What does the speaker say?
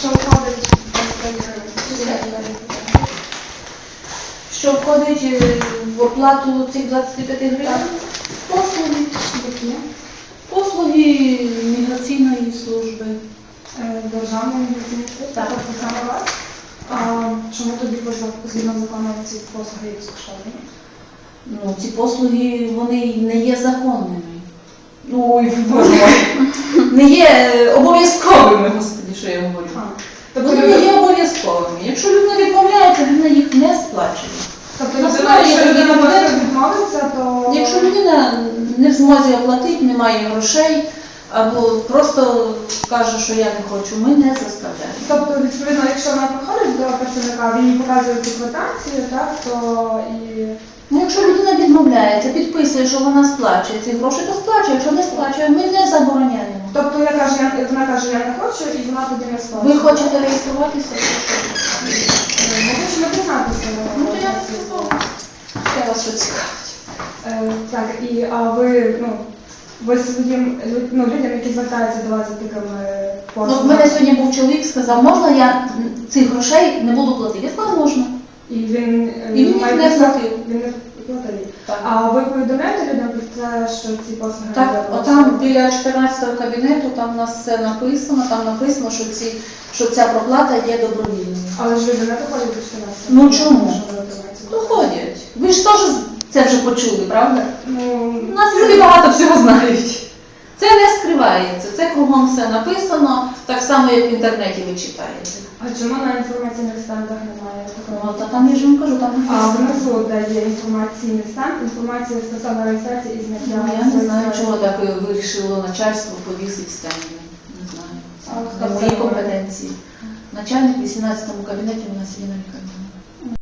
що входить Що входить е, в оплату цих 25 гривень? Послуги. які? Послуги міграційної служби. Е, Державної міграційної Так. тобто саме вас. А чому за- згідно закону ці послуги безкоштовні? Ну, ці послуги вони не є законними. Ну. Не є е, обов'язковими, господи, що я говорю. Тобто вони є обов'язковими. Якщо людина відмовляється, людина їх не сплачує. Тобто На людина, якщо людина просто відмовиться, то... Якщо людина не в змозі оплатити, не має грошей, або просто каже, що я не хочу, ми не заставляємо. Тобто, відповідно, якщо вона приходить до працівника, він їй показує цю квитанцію, так, то і... Ну, якщо відмовляється, підписує, що вона сплачує ці гроші, то сплачує. Якщо не сплачує, ми не забороняємо. Тобто, я кажу, я, вона каже, я не хочу, і вона тоді не сплачує. Ви хочете реєструватися? Е, Ми хочемо дізнатися. Ну, то я розповідаю. Я вас що цікавить. Е, Так, і а ви, ну, ви своїм ну, людям, які звертаються до вас за такими Ну, в послугами, мене сьогодні був чоловік, сказав, можна я цих грошей не буду платити? Я сказала, можна. і він, е, І він їх має не підстав- платив. Він не платив. Так. А ви повідомляєте людям про те, що ці послуги Так, отам біля 14-го кабінету, там у нас все написано, там написано, що, ці, що ця проплата є добровільною. Але ж люди не доходять до 14. Ну, чому? Доходять. Ви ж теж це вже почули, правда? Ну, У нас люди багато всього знають. Це це кругом все написано, так само, як в інтернеті ви читаєте. а чому на інформаційних стендах немає такого? Ну, та там я ж вам кажу, там А написано. внизу, де є інформаційний стенд, інформація стосовно реєстрації і зняття. Ну, я не знаю, чого так вирішило начальство повісити стенди. Не знаю. А Це не мої компетенції. Начальник в 18 кабінеті у нас є на лікарні.